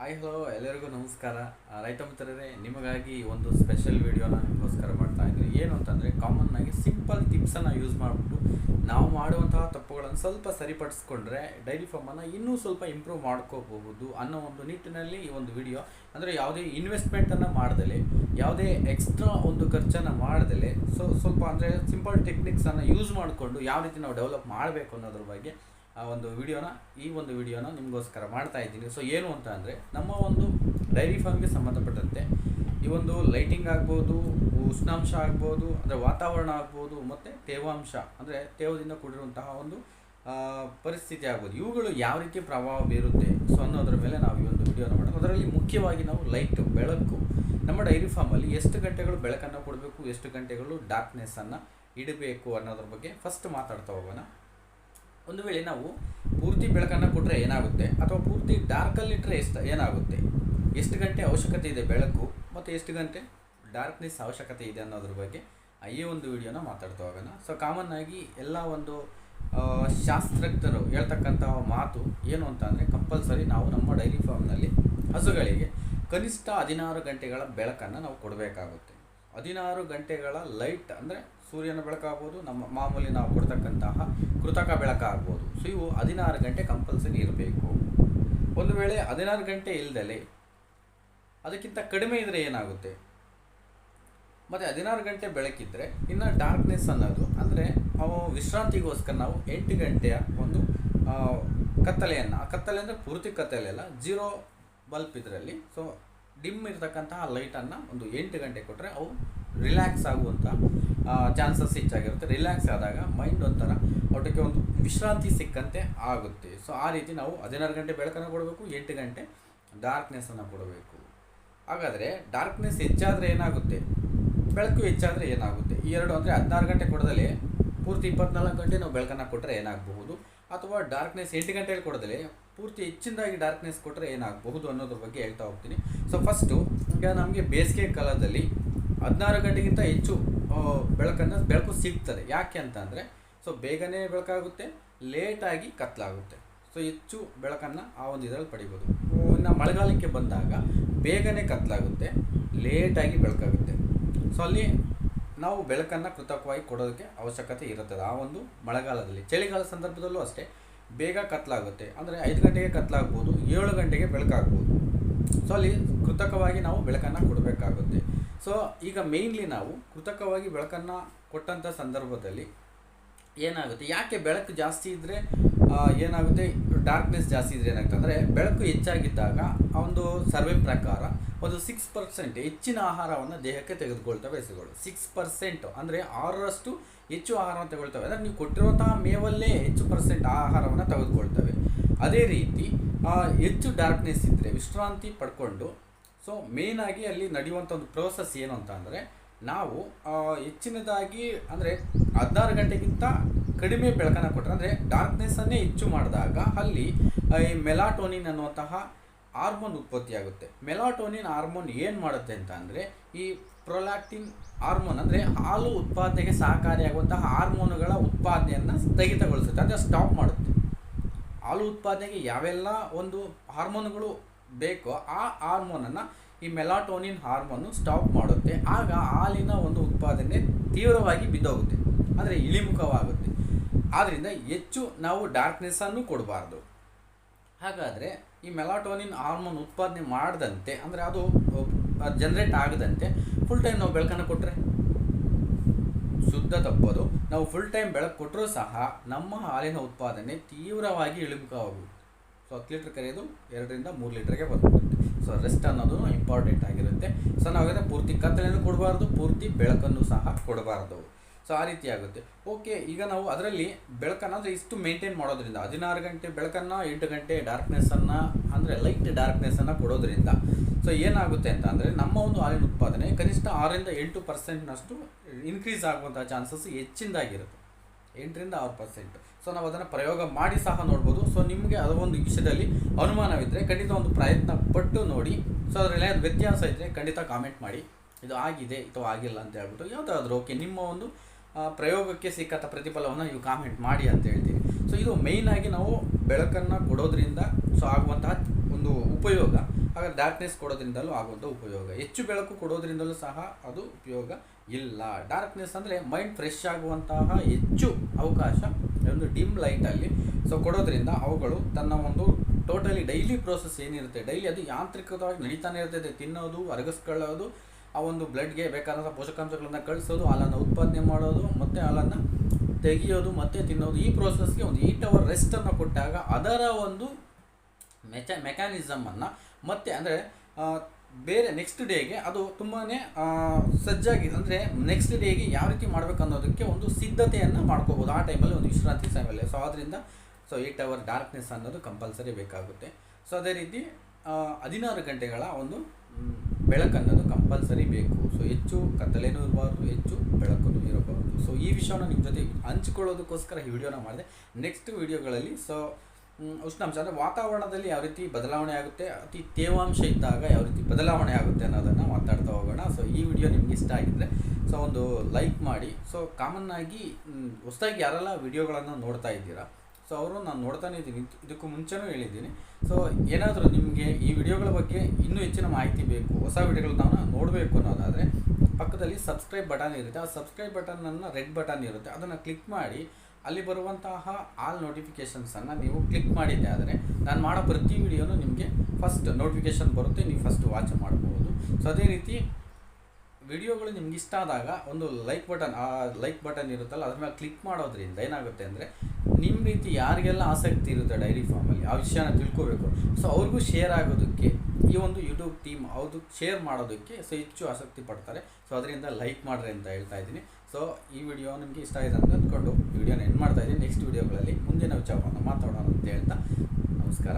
Hi hello ಎಲ್ಲರಿಗೂ ನಮಸ್ಕಾರ. ರೈತ ಮಿತ್ರರೇ, ನಿಮಗಾಗಿ ಒಂದು ಸ್ಪೆಷಲ್ ವಿಡಿಯೋನ ನಿಮಗೋಸ್ಕರ ಮಾಡ್ತಾ ಇದ್ದೀನಿ. ಏನು ಅಂತಂದರೆ ಕಾಮನ್ ಆಗಿ ಸಿಂಪಲ್ ಟಿಪ್ಸನ್ನು ಯೂಸ್ ಮಾಡಿಬಿಟ್ಟು ನಾವು ಮಾಡುವಂತಹ ತಪ್ಪುಗಳನ್ನು ಸ್ವಲ್ಪ ಸರಿಪಡಿಸ್ಕೊಂಡ್ರೆ ಡೈರಿ ಫಾರ್ಮನ್ನು ಇನ್ನೂ ಸ್ವಲ್ಪ ಇಂಪ್ರೂವ್ ಮಾಡ್ಕೋಬಹುದು ಅನ್ನೋ ಒಂದು ನಿಟ್ಟಿನಲ್ಲಿ ಈ ಒಂದು ವಿಡಿಯೋ ಅಂದರೆ ಯಾವುದೇ ಇನ್ವೆಸ್ಟ್ಮೆಂಟನ್ನು ಮಾಡ್ದಲೆ, ಯಾವುದೇ ಎಕ್ಸ್ಟ್ರಾ ಒಂದು ಖರ್ಚನ್ನು ಮಾಡ್ದಲೆ ಸೊ ಸ್ವಲ್ಪ ಅಂದರೆ ಸಿಂಪಲ್ ಟೆಕ್ನಿಕ್ಸನ್ನು ಯೂಸ್ ಮಾಡಿಕೊಂಡು ಯಾವ ರೀತಿ ನಾವು ಡೆವಲಪ್ ಮಾಡಬೇಕು ಅನ್ನೋದ್ರ ಬಗ್ಗೆ ಆ ಒಂದು ವಿಡಿಯೋನ, ಈ ಒಂದು ವಿಡಿಯೋನ ನಿಮಗೋಸ್ಕರ ಮಾಡ್ತಾ ಇದ್ದೀನಿ. ಸೊ ಏನು ಅಂತ ಅಂದರೆ, ನಮ್ಮ ಒಂದು ಡೈರಿ ಫಾರ್ಮ್ಗೆ ಸಂಬಂಧಪಟ್ಟಂತೆ ಈ ಒಂದು ಲೈಟಿಂಗ್ ಆಗ್ಬೋದು, ಉಷ್ಣಾಂಶ ಆಗ್ಬೋದು, ಅಂದರೆ ವಾತಾವರಣ ಆಗ್ಬೋದು, ಮತ್ತು ತೇವಾಂಶ, ಅಂದರೆ ತೇವದಿಂದ ಕೂಡಿರುವಂತಹ ಒಂದು ಪರಿಸ್ಥಿತಿ ಆಗ್ಬೋದು. ಇವುಗಳು ಯಾವ ರೀತಿ ಪ್ರಭಾವ ಬೀರುತ್ತೆ? ಸೊ ಅನ್ನೋದ್ರ ಮೇಲೆ ನಾವು ಈ ಒಂದು ವಿಡಿಯೋನ ಮಾಡೋದು ಅದರಲ್ಲಿ ಮುಖ್ಯವಾಗಿ ನಾವು ಲೈಟು, ಬೆಳಕು. ನಮ್ಮ ಡೈರಿ ಫಾರ್ಮಲ್ಲಿ ಎಷ್ಟು ಗಂಟೆಗಳು ಬೆಳಕನ್ನು ಕೊಡಬೇಕು, ಎಷ್ಟು ಗಂಟೆಗಳು ಡಾರ್ಕ್ನೆಸ್ಸನ್ನು ಇಡಬೇಕು ಅನ್ನೋದ್ರ ಬಗ್ಗೆ ಫಸ್ಟ್ ಮಾತಾಡ್ತಾ ಹೋಗೋಣ. ಒಂದು ವೇಳೆ ನಾವು ಪೂರ್ತಿ ಬೆಳಕನ್ನು ಕೊಟ್ಟರೆ ಏನಾಗುತ್ತೆ? ಅಥವಾ ಪೂರ್ತಿ ಡಾರ್ಕಲ್ಲಿಟ್ಟರೆ ಎಷ್ಟು ಏನಾಗುತ್ತೆ? ಎಷ್ಟು ಗಂಟೆ ಅವಶ್ಯಕತೆ ಇದೆ ಬೆಳಕು? ಮತ್ತು ಎಷ್ಟು ಗಂಟೆ? ಡಾರ್ಕ್ನೆಸ್ ಅವಶ್ಯಕತೆ ಇದೆ ಅನ್ನೋದ್ರ ಬಗ್ಗೆ ಈ ಒಂದು ವಿಡಿಯೋನ ಮಾತಾಡ್ತಾ ಹೋಗೋಣ. ಸೊ ಕಾಮನ್ ಆಗಿ ಎಲ್ಲ ಒಂದು ಶಾಸ್ತ್ರಜ್ಞರು ಹೇಳ್ತಕ್ಕಂತಹ ಮಾತು ಏನು ಅಂತ ಅಂದರೆ ಕಂಪಲ್ಸರಿ ನಾವು ನಮ್ಮ ಡೈರಿ ಫಾರ್ಮ್ನಲ್ಲಿ ಹಸುಗಳಿಗೆ ಕನಿಷ್ಠ ಹದಿನಾರು ಗಂಟೆಗಳ ಬೆಳಕನ್ನು ನಾವು ಕೊಡಬೇಕಾಗುತ್ತೆ. ಹದಿನಾರು ಗಂಟೆಗಳ ಲೈಟ್ ಅಂದರೆ ಸೂರ್ಯನ ಬೆಳಕಾಗ್ಬೋದು ನಮ್ಮ ಮಾಮೂಲಿ ನಾವು ಕೊಡ್ತಕ್ಕಂತಹ ಕೃತಕ ಬೆಳಕಾಗ್ಬೋದು ಸೊ ಇವು ಹದಿನಾರು ಗಂಟೆ ಕಂಪಲ್ಸರಿ ಇರಬೇಕು. ಒಂದು ವೇಳೆ ಹದಿನಾರು ಗಂಟೆ ಇಲ್ದಲೆ ಅದಕ್ಕಿಂತ ಕಡಿಮೆ ಇದ್ದರೆ ಏನಾಗುತ್ತೆ? ಮತ್ತು ಹದಿನಾರು ಗಂಟೆ ಬೆಳಕಿದ್ರೆ ಇನ್ನು ಡಾರ್ಕ್ನೆಸ್ ಅನ್ನೋದು ಅಂದರೆ ಅವು ವಿಶ್ರಾಂತಿಗೋಸ್ಕರ ನಾವು ಎಂಟು ಗಂಟೆಯ ಒಂದು ಕತ್ತಲೆಯನ್ನು, ಆ ಕತ್ತಲೆ ಅಂದರೆ ಪೂರ್ತಿ ಕತ್ತಲೆ ಅಲ್ಲ ಜೀರೋ ಬಲ್ಪ್ ಇದರಲ್ಲಿ. ಸೊ ಡಿಮ್ ಇರತಕ್ಕಂತಹ ಲೈಟನ್ನು ಒಂದು ಎಂಟು ಗಂಟೆ ಕೊಟ್ಟರೆ ಅವು ರಿಲ್ಯಾಕ್ಸ್ ಆಗುವಂಥ ಚಾನ್ಸಸ್ ಹೆಚ್ಚಾಗಿರುತ್ತೆ. ರಿಲ್ಯಾಕ್ಸ್ ಆದಾಗ ಮೈಂಡ್ ಒಂಥರ ಒಟ್ಟಿಗೆ ಒಂದು ವಿಶ್ರಾಂತಿ ಸಿಕ್ಕಂತೆ ಆಗುತ್ತೆ. ಸೊ ಆ ರೀತಿ ನಾವು ಹದಿನಾರು ಗಂಟೆ ಬೆಳಕನ್ನು ಕೊಡಬೇಕು, ಎಂಟು ಗಂಟೆ ಡಾರ್ಕ್ನೆಸ್ಸನ್ನು ಕೊಡಬೇಕು. ಹಾಗಾದರೆ ಡಾರ್ಕ್ನೆಸ್ ಹೆಚ್ಚಾದರೆ ಏನಾಗುತ್ತೆ? ಬೆಳಕು ಹೆಚ್ಚಾದರೆ ಏನಾಗುತ್ತೆ? ಈ ಎರಡು ಅಂದರೆ ಹದಿನಾರು ಗಂಟೆ ಕೊಡದಲ್ಲಿ ಪೂರ್ತಿ ಇಪ್ಪತ್ನಾಲ್ಕು ಗಂಟೆ ನಾವು ಬೆಳಕನ್ನು ಕೊಟ್ಟರೆ ಏನಾಗಬಹುದು? ಅಥವಾ ಡಾರ್ಕ್ನೆಸ್ ಎಂಟು ಗಂಟೆಯಲ್ಲಿ ಕೊಡದಲ್ಲಿ ಪೂರ್ತಿ ಹೆಚ್ಚಿನದಾಗಿ ಡಾರ್ಕ್ನೆಸ್ ಕೊಟ್ಟರೆ ಏನಾಗಬಹುದು ಅನ್ನೋದ್ರ ಬಗ್ಗೆ ಹೇಳ್ತಾ ಹೋಗ್ತೀನಿ. ಸೊ ಫಸ್ಟು ಈಗ ನಮಗೆ ಬೇಸಿಗೆ ಕಾಲದಲ್ಲಿ ಹದಿನಾರು ಗಂಟೆಗಿಂತ ಹೆಚ್ಚು ಬೆಳಕನ್ನು, ಬೆಳಕು ಸಿಗ್ತದೆ. ಯಾಕೆ ಅಂತ ಅಂದರೆ ಸೊ ಬೇಗನೆ ಬೆಳಕಾಗುತ್ತೆ ಲೇಟಾಗಿ ಕತ್ತಲಾಗುತ್ತೆ. ಸೊ ಹೆಚ್ಚು ಬೆಳಕನ್ನು ಆ ಒಂದು ಇದರಲ್ಲಿ ಪಡಿಬೋದು. ಇನ್ನು ಮಳೆಗಾಲಕ್ಕೆ ಬಂದಾಗ ಬೇಗನೆ ಕತ್ತಲಾಗುತ್ತೆ ಲೇಟಾಗಿ ಬೆಳಕಾಗುತ್ತೆ. ಸೊ ಅಲ್ಲಿ ನಾವು ಬೆಳಕನ್ನು ಕೃತಕವಾಗಿ ಕೊಡೋದಕ್ಕೆ ಅವಶ್ಯಕತೆ ಇರುತ್ತದೆ. ಆ ಒಂದು ಮಳೆಗಾಲದಲ್ಲಿ ಚಳಿಗಾಲ ಸಂದರ್ಭದಲ್ಲೂ ಅಷ್ಟೇ, ಬೇಗ ಕತ್ತಲಾಗುತ್ತೆ ಅಂದರೆ ಐದು ಗಂಟೆಗೆ ಕತ್ತಲಾಗ್ಬೋದು ಏಳು ಗಂಟೆಗೆ ಬೆಳಕಾಗ್ಬೋದು. ಸೊ ಅಲ್ಲಿ ಕೃತಕವಾಗಿ ನಾವು ಬೆಳಕನ್ನು ಕೊಡಬೇಕಾಗುತ್ತೆ. ಸೊ ಈಗ ಮೇಯ್ನ್ಲಿ ನಾವು ಕೃತಕವಾಗಿ ಬೆಳಕನ್ನು ಕೊಟ್ಟಂಥ ಸಂದರ್ಭದಲ್ಲಿ ಏನಾಗುತ್ತೆ? ಯಾಕೆ ಬೆಳಕು ಜಾಸ್ತಿ ಇದ್ದರೆ ಏನಾಗುತ್ತೆ? ಡಾರ್ಕ್ನೆಸ್ ಜಾಸ್ತಿ ಇದ್ರೆ ಏನಾಗುತ್ತೆ ಅಂದರೆ ಬೆಳಕು ಹೆಚ್ಚಾಗಿದ್ದಾಗ ಒಂದು ಸರ್ವೆ ಪ್ರಕಾರ ಒಂದು ಸಿಕ್ಸ್ ಪರ್ಸೆಂಟ್ ಹೆಚ್ಚಿನ ಆಹಾರವನ್ನು ದೇಹಕ್ಕೆ ತೆಗೆದುಕೊಳ್ತವೆ ಹೆಸರುಗಳು ಸಿಕ್ಸ್ ಪರ್ಸೆಂಟ್ ಅಂದರೆ ಆರರಷ್ಟು ಹೆಚ್ಚು ಆಹಾರವನ್ನು ತಗೊಳ್ತವೆ ಅಂದರೆ ನೀವು ಕೊಟ್ಟಿರುವಂತಹ ಮೇವಲ್ಲೇ ಹೆಚ್ಚು ಪರ್ಸೆಂಟ್ ಆಹಾರವನ್ನು ತೆಗೆದುಕೊಳ್ತವೆ. ಅದೇ ರೀತಿ ಹೆಚ್ಚು ಡಾರ್ಕ್ನೆಸ್ ಇದ್ದರೆ ವಿಶ್ರಾಂತಿ ಪಡ್ಕೊಂಡು ಸೊ ಮೇಯ್ನಾಗಿ ಅಲ್ಲಿ ನಡೆಯುವಂಥ ಒಂದು ಪ್ರೋಸೆಸ್ ಏನು ಅಂತ ಅಂದರೆ, ನಾವು ಹೆಚ್ಚಿನದಾಗಿ ಅಂದರೆ ಹದಿನಾರು ಗಂಟೆಗಿಂತ ಕಡಿಮೆ ಬೆಳಕನ್ನು ಕೊಟ್ಟರೆ ಅಂದರೆ ಡಾರ್ಕ್ನೆಸ್ಸನ್ನೇ ಹೆಚ್ಚು ಮಾಡಿದಾಗ ಅಲ್ಲಿ ಈ ಮೆಲಾಟೋನಿನ್ ಅನ್ನುವಂತಹ ಹಾರ್ಮೋನ್ ಉತ್ಪತ್ತಿಯಾಗುತ್ತೆ. ಮೆಲಾಟೋನಿನ್ ಹಾರ್ಮೋನ್ ಏನು ಮಾಡುತ್ತೆ ಅಂತ ಅಂದರೆ, ಈ ಪ್ರೊಲಾಕ್ಟಿನ್ ಹಾರ್ಮೋನ್ ಅಂದರೆ ಹಾಲು ಉತ್ಪಾದನೆಗೆ ಸಹಕಾರಿಯಾಗುವಂತಹ ಹಾರ್ಮೋನುಗಳ ಉತ್ಪಾದನೆಯನ್ನು ಸ್ಥಗಿತಗೊಳಿಸುತ್ತೆ. ಅಂದರೆ ಸ್ಟಾಪ್ ಮಾಡುತ್ತೆ. ಹಾಲು ಉತ್ಪಾದನೆಗೆ ಯಾವೆಲ್ಲ ಒಂದು ಹಾರ್ಮೋನುಗಳು ಬೇಕೋ ಆ ಹಾರ್ಮೋನನ್ನು ಈ ಮೆಲಾಟೋನಿನ್ ಹಾರ್ಮೋನು ಸ್ಟಾಪ್ ಮಾಡುತ್ತೆ. ಆಗ ಹಾಲಿನ ಒಂದು ಉತ್ಪಾದನೆ ತೀವ್ರವಾಗಿ ಬಿದ್ದೋಗುತ್ತೆ. ಅಂದರೆ ಇಳಿಮುಖವಾಗುತ್ತೆ. ಆದ್ದರಿಂದ ಹೆಚ್ಚು ನಾವು ಡಾರ್ಕ್ನೆಸ್ಸನ್ನು ಕೊಡಬಾರ್ದು. ಹಾಗಾದರೆ ಈ ಮೆಲಾಟೋನಿನ್ ಹಾರ್ಮೋನ್ ಉತ್ಪಾದನೆ ಮಾಡದಂತೆ, ಅಂದರೆ ಅದು ಜನರೇಟ್ ಆಗದಂತೆ ಫುಲ್ ಟೈಮ್ ನಾವು ಬೆಳಕನ್ನು ಕೊಟ್ಟರೆ ಶುದ್ಧ ತಪ್ಪೋದು. ನಾವು ಫುಲ್ ಟೈಮ್ ಬೆಳಕು ಕೊಟ್ಟರೂ ಸಹ ನಮ್ಮ ಹಾಲಿನ ಉತ್ಪಾದನೆ ತೀವ್ರವಾಗಿ ಇಳಿಮುಖವಾಗುವುದು. ಸೊ ಹತ್ತು ಲೀಟ್ರ್ ಕರೆಯೋದು ಎರಡರಿಂದ ಮೂರು ಲೀಟ್ರಿಗೆ ಬರುತ್ತೆ ಸೊ ರೆಸ್ಟ್ ಅನ್ನೋದು ಇಂಪಾರ್ಟೆಂಟ್ ಆಗಿರುತ್ತೆ. ಸೊ ನಾವು ಪೂರ್ತಿ ಕತ್ತಲೆಯನ್ನು ಕೊಡಬಾರ್ದು, ಪೂರ್ತಿ ಬೆಳಕನ್ನು ಸಹ ಕೊಡಬಾರ್ದು. ಸೊ ಆ ರೀತಿ ಆಗುತ್ತೆ. ಓಕೆ ಈಗ ನಾವು ಅದರಲ್ಲಿ ಬೆಳಕನ್ನು ಅಂದರೆ ಇಷ್ಟು ಮೇಂಟೈನ್ ಮಾಡೋದ್ರಿಂದ, ಹದಿನಾರು ಗಂಟೆ ಬೆಳಕನ್ನು, ಎಂಟು ಗಂಟೆ ಡಾರ್ಕ್ನೆಸ್ಸನ್ನು ಅಂದರೆ ಲೈಟ್ ಡಾರ್ಕ್ನೆಸ್ಸನ್ನು ಕೊಡೋದ್ರಿಂದ ಸೊ ಏನಾಗುತ್ತೆ ಅಂತ ಅಂದರೆ ನಮ್ಮ ಒಂದು ಹಾಲಿನ ಉತ್ಪಾದನೆ ಕನಿಷ್ಠ ಆರರಿಂದ ಎಂಟು ಪರ್ಸೆಂಟ್ನಷ್ಟು ಇನ್ಕ್ರೀಸ್ ಆಗುವಂಥ ಚಾನ್ಸಸ್ ಹೆಚ್ಚಿಂದಾಗಿರುತ್ತೆ. ಎಂಟರಿಂದ ಆರು ಪರ್ಸೆಂಟ್ ಸೊ ನಾವು ಅದನ್ನು ಪ್ರಯೋಗ ಮಾಡಿ ಸಹ ನೋಡ್ಬೋದು. ಸೊ ನಿಮಗೆ ಅದರ ಒಂದು ವಿಷಯದಲ್ಲಿ ಅನುಮಾನವಿದ್ದರೆ ಖಂಡಿತ ಒಂದು ಪ್ರಯತ್ನ ಪಟ್ಟು ನೋಡಿ. ಸೊ ಅದರಲ್ಲಿ ವ್ಯತ್ಯಾಸ ಇದ್ದರೆ ಖಂಡಿತ ಕಾಮೆಂಟ್ ಮಾಡಿ. ಇದು ಆಗಿದೆ ಅಥವಾ ಆಗಿಲ್ಲ ಅಂತ ಹೇಳ್ಬಿಟ್ಟು ಯಾವುದಾದ್ರೂ ಓಕೆ ನಿಮ್ಮ ಒಂದು ಪ್ರಯೋಗಕ್ಕೆ ಸಿಕ್ಕಂಥ ಪ್ರತಿಫಲವನ್ನು ನೀವು ಕಾಮೆಂಟ್ ಮಾಡಿ ಅಂತ ಹೇಳ್ತೀವಿ ಸೊ ಇದು ಮೇಯ್ನಾಗಿ ನಾವು ಬೆಳಕನ್ನು ಕೊಡೋದ್ರಿಂದ ಸೊ ಆಗುವಂತಹ ಒಂದು ಉಪಯೋಗ. ಹಾಗೆ ಡಾರ್ಕ್ನೆಸ್ ಕೊಡೋದ್ರಿಂದಲೂ ಆಗುವಂಥ ಉಪಯೋಗ. ಹೆಚ್ಚು ಬೆಳಕು ಕೊಡೋದ್ರಿಂದಲೂ ಸಹ ಅದು ಉಪಯೋಗ ಇಲ್ಲ. ಡಾರ್ಕ್ನೆಸ್ ಅಂದರೆ ಮೈಂಡ್ ಫ್ರೆಶ್ ಆಗುವಂತಹ ಹೆಚ್ಚು ಅವಕಾಶ ಒಂದು ಡಿಮ್ ಲೈಟಲ್ಲಿ ಸೊ ಕೊಡೋದ್ರಿಂದ ಅವುಗಳು ತನ್ನ ಒಂದು ಟೋಟಲಿ ಡೈಲಿ ಪ್ರೋಸೆಸ್ ಏನಿರುತ್ತೆ ಡೈಲಿ ಅದು ಯಾಂತ್ರಿಕವಾಗಿ ನಡೀತಾನೆ ಇರ್ತದೆ. ತಿನ್ನೋದು, ಅರಗಿಸ್ಕೊಳ್ಳೋದು ಆ ಒಂದು ಬ್ಲಡ್ಗೆ ಬೇಕಾದಂಥ ಪೋಷಕಾಂಶಗಳನ್ನು ಕಳಿಸೋದು, ಹಾಲನ್ನು ಉತ್ಪಾದನೆ ಮಾಡೋದು, ಮತ್ತು ಹಾಲನ್ನು ತೆಗೆಯೋದು, ಮತ್ತು ತಿನ್ನೋದು, ಈ ಪ್ರೋಸೆಸ್ಗೆ ಒಂದು ಏಟ್ ಅವರ್ ರೆಸ್ಟನ್ನು ಕೊಟ್ಟಾಗ ಅದರ ಒಂದು ಮೆಚ ಮೆಕ್ಯಾನಿಸಮನ್ನು ಮತ್ತೆ ಅಂದರೆ ಬೇರೆ ನೆಕ್ಸ್ಟ್ ಡೇಗೆ ಅದು ತುಂಬಾ ಸಜ್ಜಾಗಿ ಅಂದರೆ ನೆಕ್ಸ್ಟ್ ಡೇಗೆ ಯಾವ ರೀತಿ ಮಾಡಬೇಕು ಅನ್ನೋದಕ್ಕೆ ಒಂದು ಸಿದ್ಧತೆಯನ್ನು ಮಾಡ್ಕೋಬೋದು. ಆ ಟೈಮಲ್ಲಿ ಒಂದು ವಿಶ್ರಾಂತಿ ಸಮಯದಲ್ಲಿ. ಸೊ ಅದರಿಂದ ಸೊ ಏಟ್ ಅವರ್ ಡಾರ್ಕ್ನೆಸ್ ಅನ್ನೋದು ಕಂಪಲ್ಸರಿ ಬೇಕಾಗುತ್ತೆ. ಸೊ ಅದೇ ರೀತಿ ಹದಿನಾರು ಗಂಟೆಗಳ ಒಂದು ಬೆಳಕನ್ನೋದು ಕಂಪಲ್ಸರಿ ಬೇಕು. ಸೊ ಹೆಚ್ಚು ಕತ್ತಲೇನೂ ಇರಬಾರ್ದು, ಹೆಚ್ಚು ಬೆಳಕನ್ನು ಇರಬಾರ್ದು. ಸೊ ಈ ವಿಷಯವನ್ನು ನಿಮ್ಮ ಜೊತೆ ಹಂಚಿಕೊಳ್ಳೋದಕ್ಕೋಸ್ಕರ ಈ ವಿಡಿಯೋನ ಮಾಡಿದೆ. ನೆಕ್ಸ್ಟ್ ವಿಡಿಯೋಗಳಲ್ಲಿ ಸೊ ಉಷ್ಣಾಂಶ ಅಂದರೆ ವಾತಾವರಣದಲ್ಲಿ ಯಾವ ರೀತಿ ಬದಲಾವಣೆ ಆಗುತ್ತೆ, ಅತಿ ತೇವಾಂಶ ಇದ್ದಾಗ ಯಾವ ರೀತಿ ಬದಲಾವಣೆ ಆಗುತ್ತೆ ಅನ್ನೋದನ್ನು ಮಾತಾಡ್ತಾ ಹೋಗೋಣ. ಸೊ ಈ ವಿಡಿಯೋ ನಿಮ್ಗೆ ಇಷ್ಟ ಆಗಿದ್ರೆ ಸೊ ಒಂದು ಲೈಕ್ ಮಾಡಿ. ಸೊ ಕಾಮನ್ನಾಗಿ ಹೊಸದಾಗಿ ಯಾರೆಲ್ಲ ವಿಡಿಯೋಗಳನ್ನು ನೋಡ್ತಾ ಇದ್ದೀರಾ ಸೊ ಅವರು ನಾನು ನೋಡ್ತಾನೆ ಇದ್ದೀನಿ. ಇದಕ್ಕೂ ಮುಂಚೆನೂ ಹೇಳಿದ್ದೀನಿ. ಸೊ ಏನಾದರೂ ನಿಮಗೆ ಈ ವಿಡಿಯೋಗಳ ಬಗ್ಗೆ ಇನ್ನೂ ಹೆಚ್ಚಿನ ಮಾಹಿತಿ ಬೇಕು, ಹೊಸ ವಿಡಿಯೋಗಳನ್ನ ನೋಡಬೇಕು ಅನ್ನೋದಾದರೆ, ಪಕ್ಕದಲ್ಲಿ ಸಬ್ಸ್ಕ್ರೈಬ್ ಬಟನ್ ಇರುತ್ತೆ. ಆ ಸಬ್ಸ್ಕ್ರೈಬ್ ಬಟನನ್ನು ರೆಡ್ ಬಟನ್ ಇರುತ್ತೆ. ಅದನ್ನು ಕ್ಲಿಕ್ ಮಾಡಿ, ಅಲ್ಲಿ ಬರುವಂತಹ ಆಲ್ ನೋಟಿಫಿಕೇಷನ್ಸನ್ನು ನೀವು ಕ್ಲಿಕ್ ಮಾಡಿದ್ದೆ ಆದರೆ, ನಾನು ಮಾಡೋ ಪ್ರತಿ ವಿಡಿಯೋನು ನಿಮಗೆ ಫಸ್ಟ್ ನೋಟಿಫಿಕೇಷನ್ ಬರುತ್ತೆ. ನೀವು ಫಸ್ಟ್ ವಾಚ್ ಮಾಡ್ಬೋದು. ಸೊ ಅದೇ ರೀತಿ ವಿಡಿಯೋಗಳು ನಿಮ್ಗೆ ಇಷ್ಟ ಆದಾಗ ಒಂದು ಲೈಕ್ ಬಟನ್ ಆ ಲೈಕ್ ಬಟನ್ ಇರುತ್ತಲ್ಲ, ಅದ್ರ ಮೇಲೆ ಕ್ಲಿಕ್ ಮಾಡೋದ್ರಿಂದ ಏನಾಗುತ್ತೆ ಅಂದರೆ ನಿಮ್ಮ ರೀತಿ ಯಾರಿಗೆಲ್ಲ ಆಸಕ್ತಿ ಇರುತ್ತೆ ಡೈರಿ ಫಾರ್ಮಲ್ಲಿ ಆ ವಿಷಯನ ತಿಳ್ಕೋಬೇಕು. ಸೊ ಅವ್ರಿಗೂ ಶೇರ್ ಆಗೋದಕ್ಕೆ ಈ ಒಂದು ಯೂಟ್ಯೂಬ್ ಟೀಮ್ ಅವ್ರದ್ದು ಶೇರ್ ಮಾಡೋದಕ್ಕೆ ಸೊ, ಹೆಚ್ಚು ಆಸಕ್ತಿ ಪಡ್ತಾರೆ. ಸೊ ಅದರಿಂದ ಲೈಕ್ ಮಾಡ್ರಿ ಅಂತ ಹೇಳ್ತಾ ಇದ್ದೀನಿ. ಸೊ ಈ ವಿಡಿಯೋ ನಿಮಗೆ ಇಷ್ಟ ಆಗಿದೆ ಅಂತ ಅಂದ್ಕೊಂಡು ವಿಡಿಯೋನ ಎಂಡ್ ಮಾಡ್ತಾ ಇದ್ದೀನಿ. ನೆಕ್ಸ್ಟ್ ವಿಡಿಯೋಗಳಲ್ಲಿ ಮುಂದಿನ ವಿಚಾರವನ್ನು ಮಾತಾಡೋಣ ಅಂತ ಹೇಳ್ತಾ ನಮಸ್ಕಾರ.